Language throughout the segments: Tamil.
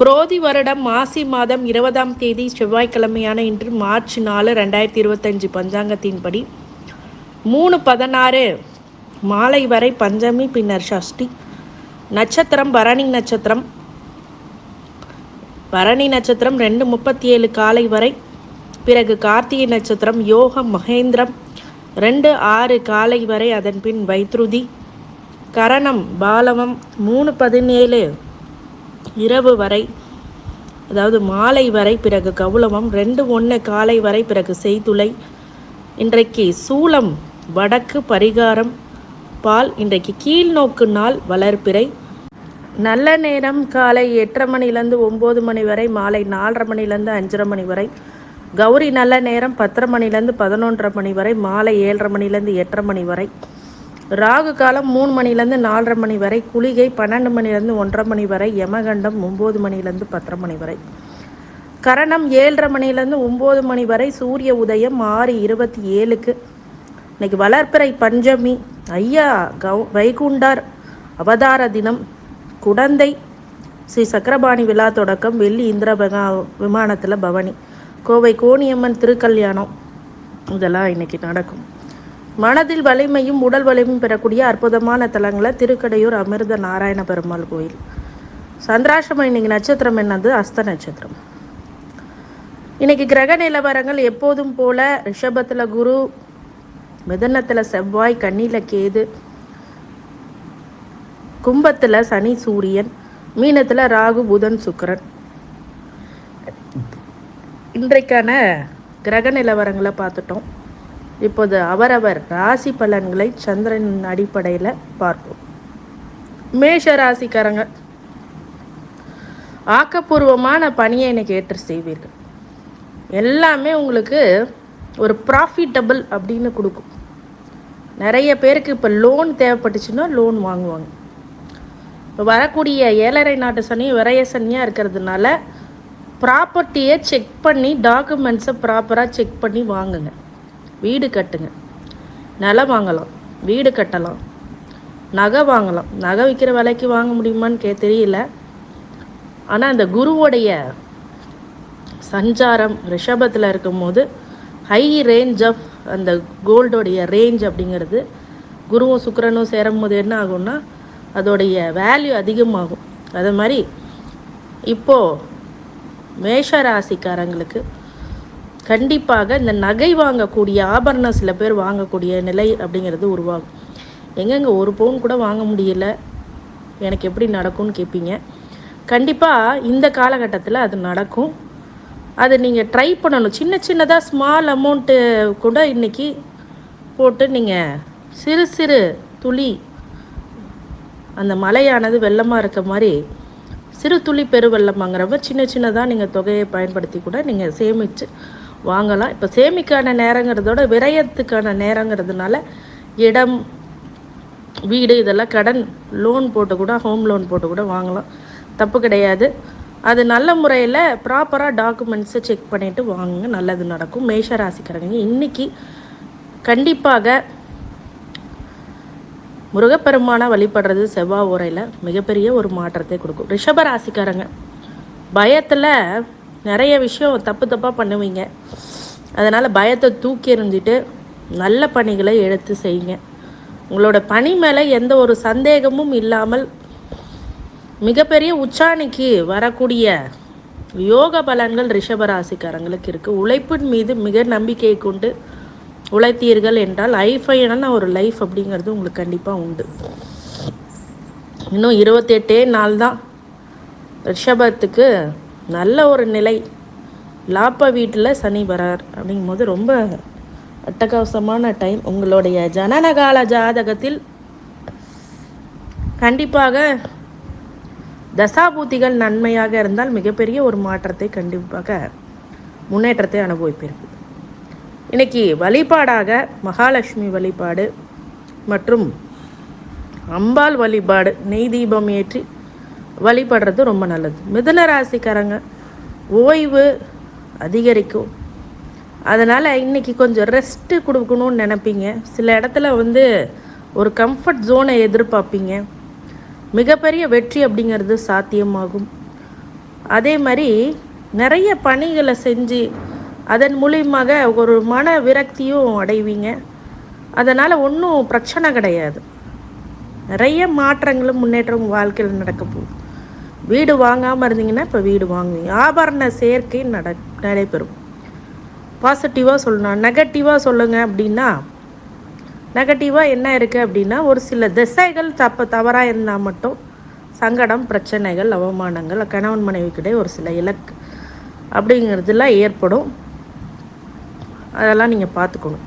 குரோதி வருடம் மாசி மாதம் இருபதாம் தேதி செவ்வாய்க்கிழமையான இன்று மார்ச் நாலு ரெண்டாயிரத்தி இருபத்தஞ்சு பஞ்சாங்கத்தின்படி மூணு பதினாறு மாலை வரை பஞ்சமி பின்னர் சஷ்டி நட்சத்திரம் பரணி நட்சத்திரம். பரணி நட்சத்திரம் ரெண்டு முப்பத்தி ஏழு காலை வரை. பிறகு கார்த்திகை நட்சத்திரம் யோகம் மகேந்திரம் ரெண்டு ஆறு காலை வரை அதன் பின் வைத்ருதி. கரணம் பாலவம் மூணு பதினேழு இரவு வரை அதாவது மாலை வரை பிறகு கவுளவம் ரெண்டு ஒன்று காலை வரை பிறகு செய்துளை. இன்றைக்கு சூளம் வடக்கு பரிகாரம் பால் இன்றைக்கு கீழ்நோக்கு நாள் வளர்ப்பிறை நல்ல நேரம் காலை எட்டரை மணிலேருந்து ஒம்பது மணி வரை மாலை நாலரை மணிலேருந்து அஞ்சரை மணி வரை. கௌரி நல்ல நேரம் பத்தரை மணிலேருந்து பதினொன்றரை மணி வரை மாலை ஏழரை மணிலேருந்து எட்டரை மணி வரை. ராகு காலம் மூணு மணிலேருந்து நாலரை மணி வரை குளிகை பன்னெண்டு மணிலேருந்து ஒன்றரை மணி வரை யமகண்டம் ஒம்பது மணிலேருந்து பத்தரை மணி வரை. கரணம் ஏழரை மணிலேருந்து ஒம்பது மணி வரை சூரிய உதயம் ஆறு இருபத்தி ஏழுக்கு. இன்னைக்கு வளர்ப்பிறை பஞ்சமி. ஐயா கௌ வைகுண்டார் அவதார தினம். குடந்தை ஸ்ரீ சக்கரபாணி விழா தொடக்கம். வெள்ளி இந்திர விமானத்தில் பவனி. கோவை கோணியம்மன் திருக்கல்யாணம். இதெல்லாம் இன்னைக்கு நடக்கும். மனதில் வலிமையும் உடல் வலிமையும் பெறக்கூடிய அற்புதமான தலங்களை திருக்கடையூர் அமிர்த நாராயண பெருமாள் கோயில். சந்திராசிரமம் இன்னைக்கு நட்சத்திரம் என்னது? அஸ்த நட்சத்திரம். இன்னைக்கு கிரக நிலவரங்கள் எப்போதும் போல ரிஷபத்தில் குரு மிதனத்தில் செவ்வாய் கண்ணியில் கேது கும்பத்தில் சனி சூரியன் மீனத்தில் ராகு புதன் சுக்கிரன். இன்றைக்கான கிரக நிலவரங்களை பார்த்துட்டோம். இப்போது அவரவர் ராசி பலன்களை சந்திரனின் அடிப்படையில் பார்ப்போம். மேஷ ராசிக்காரங்க ஆக்கப்பூர்வமான பணியை இன்னைக்கு ஏற்று செய்வீர்கள். எல்லாமே உங்களுக்கு ஒரு ப்ராஃபிட்டபிள் அப்படின்னு கொடுக்கும். நிறைய பேருக்கு இப்போ லோன் தேவைப்பட்டுச்சுன்னா லோன் வாங்குவாங்க. இப்போ வரக்கூடிய ஏழரை நாட்டு சனி விரைய சனியாக இருக்கிறதுனால ப்ராப்பர்ட்டியை செக் பண்ணி டாக்குமெண்ட்ஸை ப்ராப்பராக செக் பண்ணி வாங்குங்க. வீடு கட்டுங்க. நிலம் வாங்கலாம் வீடு கட்டலாம். நகை வாங்கலாம். நகை விற்கிற விலைக்கு வாங்க முடியுமான்னு கே தெரியல. ஆனால் அந்த குருவோடைய சஞ்சாரம் ரிஷபத்தில் இருக்கும்போது ஹை ரேஞ்ச் ஆஃப் அந்த கோல்டோடைய ரேஞ்ச் அப்படிங்கிறது குருவும் சுக்கரனும் சேரும்போது என்ன ஆகும்னா அதோடைய வேல்யூ அதிகமாகும். அது மாதிரி இப்போது மேஷ ராசிக்காரங்களுக்கு கண்டிப்பாக இந்த நகை வாங்கக்கூடிய ஆபரணம் சில பேர் வாங்கக்கூடிய நிலை அப்படிங்கிறது உருவாகும். எங்கெங்க ஒரு பவுன் கூட வாங்க முடியல? எனக்கு எப்படி நடக்கும்னு கேட்பீங்க கண்டிப்பாக இந்த காலகட்டத்தில் அது நடக்கும். அது நீங்கள் ட்ரை பண்ணணும். சின்ன சின்னதாக ஸ்மால் அமௌண்ட்டு கூட இன்றைக்கி போட்டு நீங்கள் சிறு சிறு துளி அந்த மலையானது வெள்ளமாக இருக்க மாதிரி சிறு துளி பெருவெள்ளமாங்கிறப்ப சின்ன சின்னதாக நீங்கள் தொகையை பயன்படுத்தி கூட நீங்கள் சேமித்து வாங்கலாம். இப்போ சேமிக்கான நேரங்கிறதோட விரயத்துக்கான நேரங்கிறதுனால இடம் வீடு இதெல்லாம் கடன் லோன் போட்டு கூட ஹோம் லோன் போட்டு கூட வாங்கலாம். தப்பு கிடையாது. அது நல்ல முறையில் ப்ராப்பராக டாக்குமெண்ட்ஸை செக் பண்ணிவிட்டு வாங்குங்க. நல்லது நடக்கும். மேஷ ராசிக்காரங்க இன்றைக்கி கண்டிப்பாக முருகப்பெருமானை வழிபடுறது செவ்வாய் உரையில் மிகப்பெரிய ஒரு மாற்றத்தை கொடுக்கும். ரிஷப ராசிக்காரங்க பயத்தில் நிறைய விஷயம் தப்பு தப்பாக பண்ணுவீங்க. அதனால் பயத்தை தூக்கி எறிஞ்சிட்டு நல்ல பணிகளை எடுத்து செய்யுங்க. உங்களோட பணி மேலே எந்த ஒரு சந்தேகமும் இல்லாமல் மிகப்பெரிய உச்சாணிக்கு வரக்கூடிய யோக பலன்கள் ரிஷபராசிக்காரங்களுக்கு இருக்குது உழைப்பின் மீது மிக நம்பிக்கை கொண்டு உழைத்தீர்கள் என்றால் ஐஃபைனான ஒரு லைஃப் அப்படிங்கிறது உங்களுக்கு கண்டிப்பாக உண்டு. இன்னும் இருபத்தெட்டே நாள் தான் ரிஷபத்துக்கு நல்ல ஒரு நிலை. லாப்ப வீட்டில் சனி வரார் அப்படிங்கும்போது ரொம்ப அட்டகாசமான டைம் உங்களுடைய ஜனனகால ஜாதகத்தில் கண்டிப்பாக தசாபூத்திகள் நன்மையாக இருந்தால் மிகப்பெரிய ஒரு மாற்றத்தை கண்டிப்பாக முன்னேற்றத்தை அனுபவிப்பீர்கள். இன்னைக்கு வழிபாடாக மகாலட்சுமி வழிபாடு மற்றும் அம்பாள் வழிபாடு நெய் தீபம் ஏற்றி வழிபடுறது ரொம்ப நல்லது. மிதுன ராசிக்காரங்க ஓய்வு அதிகரிக்கும். அதனால் இன்றைக்கி கொஞ்சம் ரெஸ்ட்டு கொடுக்கணும்னு நினைப்பீங்க. சில இடத்துல வந்து ஒரு கம்ஃபர்ட் ஜோனை எதிர்பார்ப்பீங்க. மிகப்பெரிய வெற்றி அப்படிங்கிறது சாத்தியமாகும். அதே மாதிரி நிறைய பணிகளை செஞ்சு அதன் மூலியமாக ஒரு மன விரக்தியும் அடைவீங்க. அதனால் ஒன்றும் பிரச்சனை கிடையாது. நிறைய மாற்றங்களும் முன்னேற்றமும் வாழ்க்கையில் நடக்க போகுது. வீடு வாங்காமல் இருந்தீங்கன்னா இப்போ வீடு வாங்குவீங்க ஆபரண சேர்க்கை நட நடைபெறும். பாசிட்டிவாக சொல்லணும் நெகட்டிவாக சொல்லுங்கள் அப்படின்னா நெகட்டிவாக என்ன இருக்குது அப்படின்னா ஒரு சில திசைகள் தப்பு தவறாக இருந்தால் மட்டும் சங்கடம் பிரச்சனைகள் அவமானங்கள் கணவன் மனைவிக்கிட்டே ஒரு சில இலக்கு அப்படிங்கிறதுலாம் ஏற்படும். அதெல்லாம் நீங்கள் பார்த்துக்கணும்.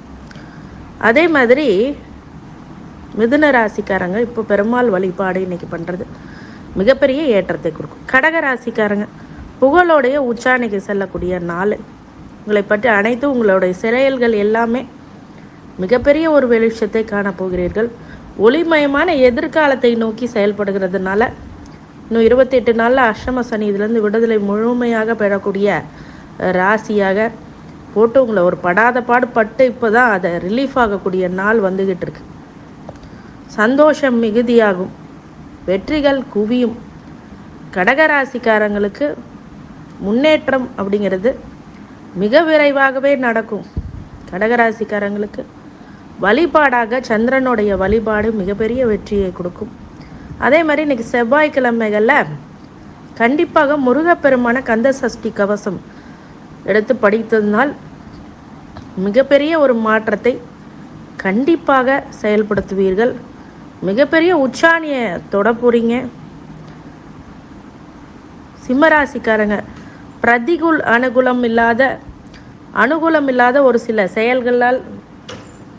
அதே மாதிரி மிதுன ராசிக்காரங்க இப்போ பெருமாள் வழிபாடு இன்றைக்கி பண்ணுறது மிகப்பெரிய ஏற்றத்தை கொடுக்கும். கடக ராசிக்காரங்க புகழோடைய உச்சாணிக்கு செல்லக்கூடிய நாள். உங்களை பற்றி அனைத்து உங்களுடைய சிறையல்கள் எல்லாமே மிகப்பெரிய ஒரு வெளிச்சத்தை காணப்போகிறீர்கள் ஒளிமயமான எதிர்காலத்தை நோக்கி செயல்படுகிறதுனால இன்னும் இருபத்தெட்டு நாளில் அஷ்டம சனி இதுலேருந்து விடுதலை முழுமையாக பெறக்கூடிய ராசியாக போட்டு உங்களை ஒரு படாத பாடு பட்டு இப்போ தான் அதை ரிலீஃப் ஆகக்கூடிய நாள் வந்துக்கிட்டு இருக்கு. சந்தோஷம் மிகுதியாகும். வெற்றிகள் குவியும். கடகராசிக்காரங்களுக்கு முன்னேற்றம் அப்படிங்கிறது மிக விரைவாகவே நடக்கும். கடகராசிக்காரங்களுக்கு வழிபாடாக சந்திரனுடைய வழிபாடு மிகப்பெரிய வெற்றியை கொடுக்கும். அதே மாதிரி இன்றைக்கி செவ்வாய்க்கிழமைகளில் கண்டிப்பாக முருகப்பெருமான கந்த சஷ்டி கவசம் எடுத்து படித்ததினால் மிகப்பெரிய ஒரு மாற்றத்தை கண்டிப்பாக செயல்படுத்துவீர்கள். மிகப்பெரிய உச்சாணியை தொட போகிறீங்க சிம்மராசிக்காரங்க பிரதிகூல் அனுகூலம் இல்லாத அனுகூலம் இல்லாத ஒரு சில செயல்களால்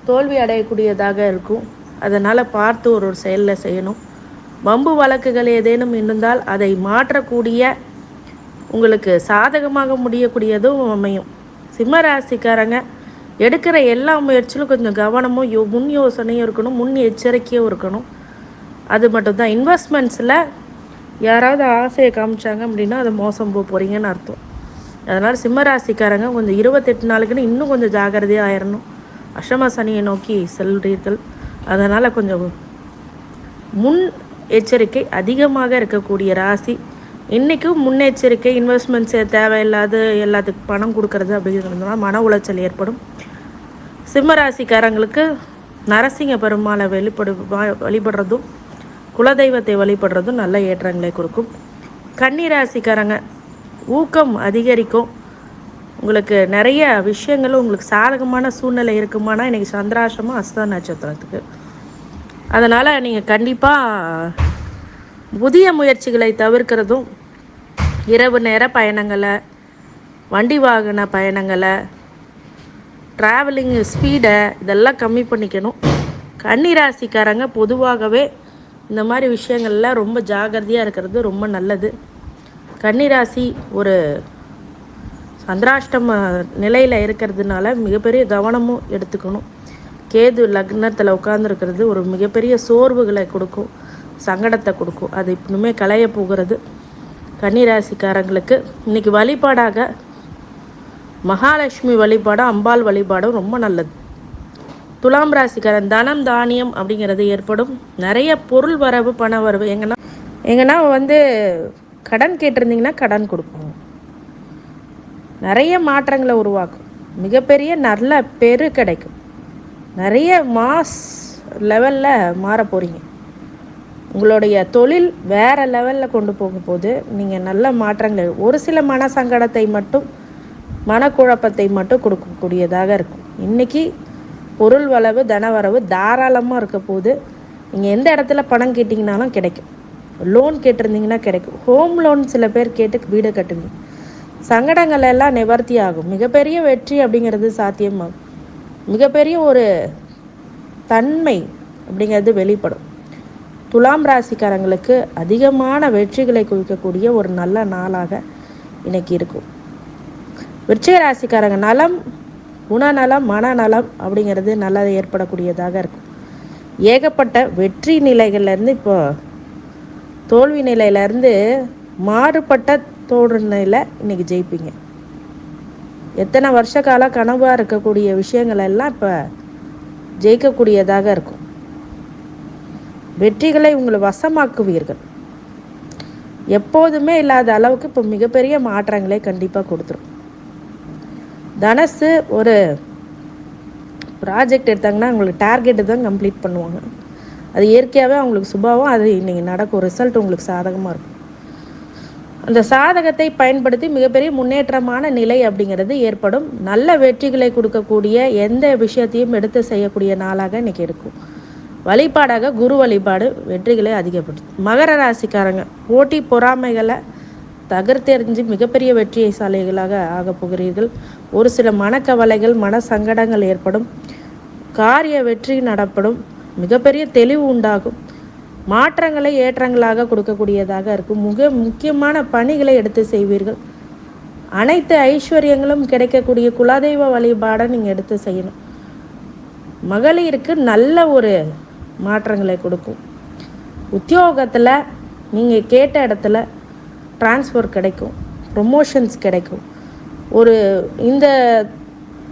தோல்வி அடையக்கூடியதாக இருக்கும். அதனால் பார்த்து ஒரு ஒரு செயலில் செய்யணும். வம்பு வழக்குகள் ஏதேனும் இருந்தால் அதை மாற்றக்கூடிய உங்களுக்கு சாதகமாக முடியக்கூடியதும் அமையும். சிம்ம ராசிக்காரங்க எடுக்கிற எல்லா முயற்சியிலும் கொஞ்சம் கவனமும் யோ முன் யோசனையும் இருக்கணும் முன் எச்சரிக்கையும் இருக்கணும். அது மட்டும்தான். இன்வெஸ்ட்மெண்ட்ஸில் யாராவது ஆசையை காமிச்சாங்க அப்படின்னா அதை மோசம் போக போகிறீங்கன்னு அர்த்தம். அதனால் சிம்ம ராசிக்காரங்க கொஞ்சம் இருபத்தெட்டு நாளுக்குன்னு இன்னும் கொஞ்சம் ஜாகிரதையாக ஆயிடணும் அஷ்டம சனியை நோக்கி செல்கிறீர்கள் அதனால் கொஞ்சம் முன் எச்சரிக்கை அதிகமாக இருக்கக்கூடிய ராசி இன்றைக்கும் முன்னெச்சரிக்கை இன்வெஸ்ட்மெண்ட்ஸ் தேவையில்லாத எல்லாத்துக்கும் பணம் கொடுக்கறது அப்படிங்கிறதுனால மன உளைச்சல் ஏற்படும். சிம்ம ராசிக்காரங்களுக்கு நரசிங்க பெருமாளை வெளிப்படு வழிபடுறதும் குலதெய்வத்தை வழிபடுறதும் நல்ல ஏற்றங்களை கொடுக்கும். கன்னிராசிக்காரங்க ஊக்கம் அதிகரிக்கும். உங்களுக்கு நிறைய விஷயங்களும் உங்களுக்கு சாதகமான சூழ்நிலை இருக்குமானா இன்றைக்கி சந்திராசிரமம் அஸ்த நட்சத்திரத்துக்கு. அதனால் நீங்கள் கண்டிப்பாக புதிய முயற்சிகளை தவிர்க்கிறதும் இரவு நேர பயணங்களை வண்டி வாகன பயணங்களை ட்ராவலிங் ஸ்பீடை இதெல்லாம் கம்மி பண்ணிக்கணும். கன்னிராசிக்காரங்க பொதுவாகவே இந்த மாதிரி விஷயங்கள்லாம் ரொம்ப ஜாகிரதையாக இருக்கிறது ரொம்ப நல்லது. கன்னிராசி ஒரு சந்திராஷ்டம நிலையில் இருக்கிறதுனால மிகப்பெரிய கவனமும் எடுத்துக்கணும். கேது லக்னத்தில் உட்காந்துருக்கிறது ஒரு மிகப்பெரிய சோர்வுகளை கொடுக்கும். சங்கடத்தை கொடுக்கும். அது இன்னுமே களைய போகிறது. கன்னிராசிக்காரங்களுக்கு இன்றைக்கி வழிபாடாக மகாலட்சுமி வழிபாடும் அம்பாள் வழிபாடும் ரொம்ப நல்லது. துலாம் ராசிக்காரன் தனம் தானியம் அப்படிங்கிறது ஏற்படும். நிறைய பொருள் வரவு பண வரவு. எங்கன்னா எங்கன்னா வந்து கடன் கேட்டிருந்தீங்கன்னா கடன் கொடுப்போம் நிறைய மாற்றங்களை உருவாக்கும். மிகப்பெரிய நல்ல பெரு கிடைக்கும். நிறைய மாஸ் லெவலில் மாற போகிறீங்க உங்களுடைய தொழில் வேறு லெவலில் கொண்டு போகும்போது நீங்கள் நல்ல மாற்றங்கள் ஒரு சில மன சங்கடத்தை மட்டும் மனக்குழப்பத்தை மட்டும் கொடுக்கக்கூடியதாக இருக்கும். இன்றைக்கி பொருள் வளவு தனவரவு தாராளமாக இருக்க போது நீங்கள் எந்த இடத்துல பணம் கேட்டிங்கனாலும் கிடைக்கும். லோன் கேட்டிருந்தீங்கன்னா கிடைக்கும். ஹோம் லோன் சில பேர் கேட்டு வீடு கட்டுவீங்க சங்கடங்கள் எல்லாம் நிவர்த்தி ஆகும். மிகப்பெரிய வெற்றி அப்படிங்கிறது சாத்தியமாகும். மிகப்பெரிய ஒரு தன்மை அப்படிங்கிறது வெளிப்படும். துலாம் ராசிக்காரங்களுக்கு அதிகமான வெற்றிகளை குவிக்கக்கூடிய ஒரு நல்ல நாளாக இன்னைக்கு இருக்கும். விருச்சிக ராசிக்காரங்க நலம் குணநலம் மனநலம் அப்படிங்கிறது நல்லா ஏற்படக்கூடியதாக இருக்கும். ஏகப்பட்ட வெற்றி நிலைகள்லேருந்து இப்போ தோல்வி நிலையிலேருந்து மாறுபட்ட தோல்நிலையில் இன்றைக்கி ஜெயிப்பீங்க. எத்தனை வருஷ கால கனவாக இருக்கக்கூடிய விஷயங்கள் எல்லாம் இப்போ ஜெயிக்கக்கூடியதாக இருக்கும். வெற்றிகளை உங்களை வசமாக்குவீர்கள். எப்போதுமே இல்லாத அளவுக்கு இப்போ மிகப்பெரிய மாற்றங்களை கண்டிப்பாக கொடுத்துரும். தனசு ஒரு ப்ராஜெக்ட் எடுத்தாங்கன்னா அவங்களுக்கு டார்கெட்டு தான் கம்ப்ளீட் பண்ணுவாங்க. அது இயற்கையாகவே அவங்களுக்கு சுபாவம் அது இன்றைக்கி நடக்கும் ரிசல்ட் உங்களுக்கு சாதகமாக இருக்கும். அந்த சாதகத்தை பயன்படுத்தி மிகப்பெரிய முன்னேற்றமான நிலை அப்படிங்கிறது ஏற்படும். நல்ல வெற்றிகளை கொடுக்கக்கூடிய எந்த விஷயத்தையும் எடுத்து செய்யக்கூடிய நாளாக இன்றைக்கி இருக்கும் வழிபாடாக குரு வழிபாடு வெற்றிகளை அதிகப்படுத்தும் மகர ராசிக்காரங்க போட்டி பொறாமைகளை தகர்த்தெறிஞ்சு மிகப்பெரிய வெற்றியை சாலைகளாக ஆகப் போகிறீர்கள். ஒரு சில மனக்கவலைகள் மன சங்கடங்கள் ஏற்படும். காரிய வெற்றி நடப்படும். மிகப்பெரிய தெளிவு உண்டாகும். மாற்றங்களை ஏற்றங்களாக கொடுக்கக்கூடியதாக இருக்கும். மிக முக்கியமான பணிகளை எடுத்து செய்வீர்கள். அனைத்து ஐஸ்வர்யங்களும் கிடைக்கக்கூடிய குலதெய்வ வழிபாடை நீங்கள் எடுத்து செய்யணும். மகளிருக்கு நல்ல ஒரு மாற்றங்களை கொடுக்கும். உத்தியோகத்தில் நீங்கள் கேட்ட இடத்துல ட்ரான்ஸ்ஃபர் கிடைக்கும். ப்ரொமோஷன்ஸ் கிடைக்கும். ஒரு இந்த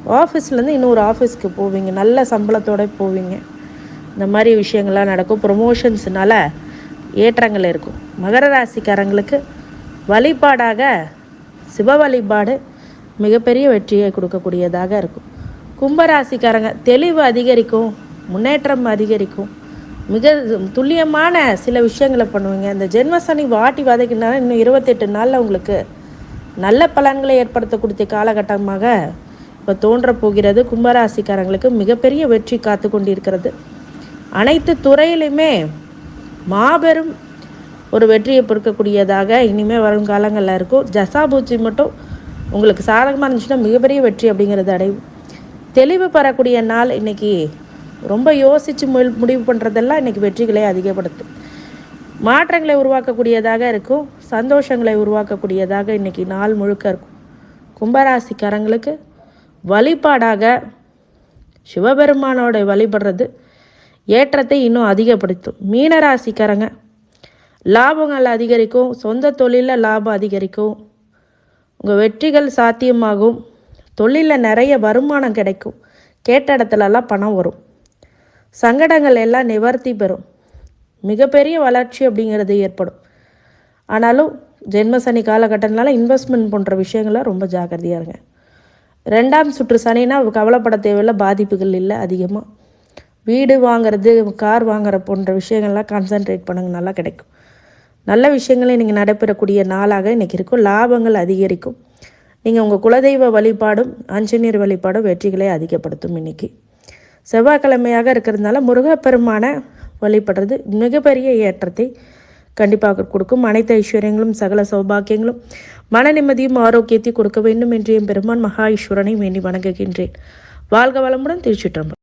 ஆஃபீஸ்லேருந்து இன்னொரு ஆஃபீஸ்க்கு போவீங்க. நல்ல சம்பளத்தோடு போவீங்க. இந்த மாதிரி விஷயங்கள்லாம் நடக்கும். ப்ரொமோஷன்ஸ்னால ஏற்றங்கள் இருக்கும். மகர ராசிக்காரங்களுக்கு வழிபாடாக சிவ வழிபாடு மிகப்பெரிய வெற்றியை கொடுக்கக்கூடியதாக இருக்கும். கும்பராசிக்காரங்க தெளிவு அதிகரிக்கும். முன்னேற்றம் அதிகரிக்கும். மிக துல்லியமான சில விஷயங்களை பண்ணுவீங்க. இந்த ஜென்மசனி வாட்டி வதக்கினாலும் இன்னும் இருபத்தெட்டு நாளில் உங்களுக்கு நல்ல பலன்களை ஏற்படுத்தக்கூடிய காலகட்டமாக இப்போ தோன்ற போகிறது. கும்பராசிக்காரங்களுக்கு மிகப்பெரிய வெற்றி காத்து கொண்டிருக்கிறது. அனைத்து துறையிலையுமே மாபெரும் ஒரு வெற்றியை பொறுக்கக்கூடியதாக இனிமேல் வரும் காலங்களில் இருக்கும். ஜசாபூச்சி மட்டும் உங்களுக்கு சாதகமாக இருந்துச்சுன்னா மிகப்பெரிய வெற்றி அப்படிங்கிறது அடையும். தெளிவு பெறக்கூடிய நாள் இன்றைக்கி ரொம்ப யோசித்து மு முடிவு பண்ணுறதெல்லாம் இன்றைக்கி வெற்றிகளை அதிகப்படுத்தும். மாற்றங்களை உருவாக்கக்கூடியதாக இருக்கும். சந்தோஷங்களை உருவாக்கக்கூடியதாக இன்றைக்கி நாள் முழுக்க இருக்கும். கும்பராசிக்காரங்களுக்கு வழிபாடாக சிவபெருமானோட வழிபடுறது ஏற்றத்தை இன்னும் அதிகப்படுத்தும். மீனராசிக்காரங்க லாபங்கள் அதிகரிக்கும். சொந்த தொழிலில் லாபம் அதிகரிக்கும். உங்கள் வெற்றிகள் சாத்தியமாகும். தொழிலில் நிறைய வருமானம் கிடைக்கும். கேட்ட இடத்துலலாம் பணம் வரும். சங்கடங்கள் எல்லாம் நிவர்த்தி பெறும். மிகப்பெரிய வளர்ச்சி அப்படிங்கிறது ஏற்படும். ஆனாலும் ஜென்மசனி காலகட்டத்தினால இன்வெஸ்ட்மெண்ட் போன்ற விஷயங்கள்லாம் ரொம்ப ஜாக்கிரதையாக இருங்க. ரெண்டாம் சுற்று சனினா கவலைப்பட தேவையில்லை பாதிப்புகள் இல்லை அதிகமாக வீடு வாங்குறது கார் வாங்குற போன்ற விஷயங்கள்லாம் கான்சன்ட்ரேட் பண்ணுங்க நல்லா கிடைக்கும். நல்ல விஷயங்களை நீங்கள் நடைபெறக்கூடிய நாளாக இன்றைக்கி இருக்கும். லாபங்கள் அதிகரிக்கும். நீங்கள் உங்கள் குலதெய்வ வழிபாடும் ஆஞ்சநேயர் வழிபாடும் வெற்றிகளை அதிகப்படுத்தும் இன்றைக்கி செவ்வாய்க்கிழமையாக இருக்கிறதுனால முருகப்பெருமான வழிபடுறது மிகப்பெரிய ஏற்றத்தை கண்டிப்பாக கொடுக்கும். அனைத்து ஐஸ்வர்யங்களும் சகல சௌபாக்கியங்களும் மன நிம்மதியும் ஆரோக்கியத்தையும் கொடுக்க வேண்டும் என்று என் பெருமான் மகா ஈஸ்வரனை வேண்டி வணங்குகின்றேன். வாழ்க வளமுடன் திருச்சிற்றம்பலம்.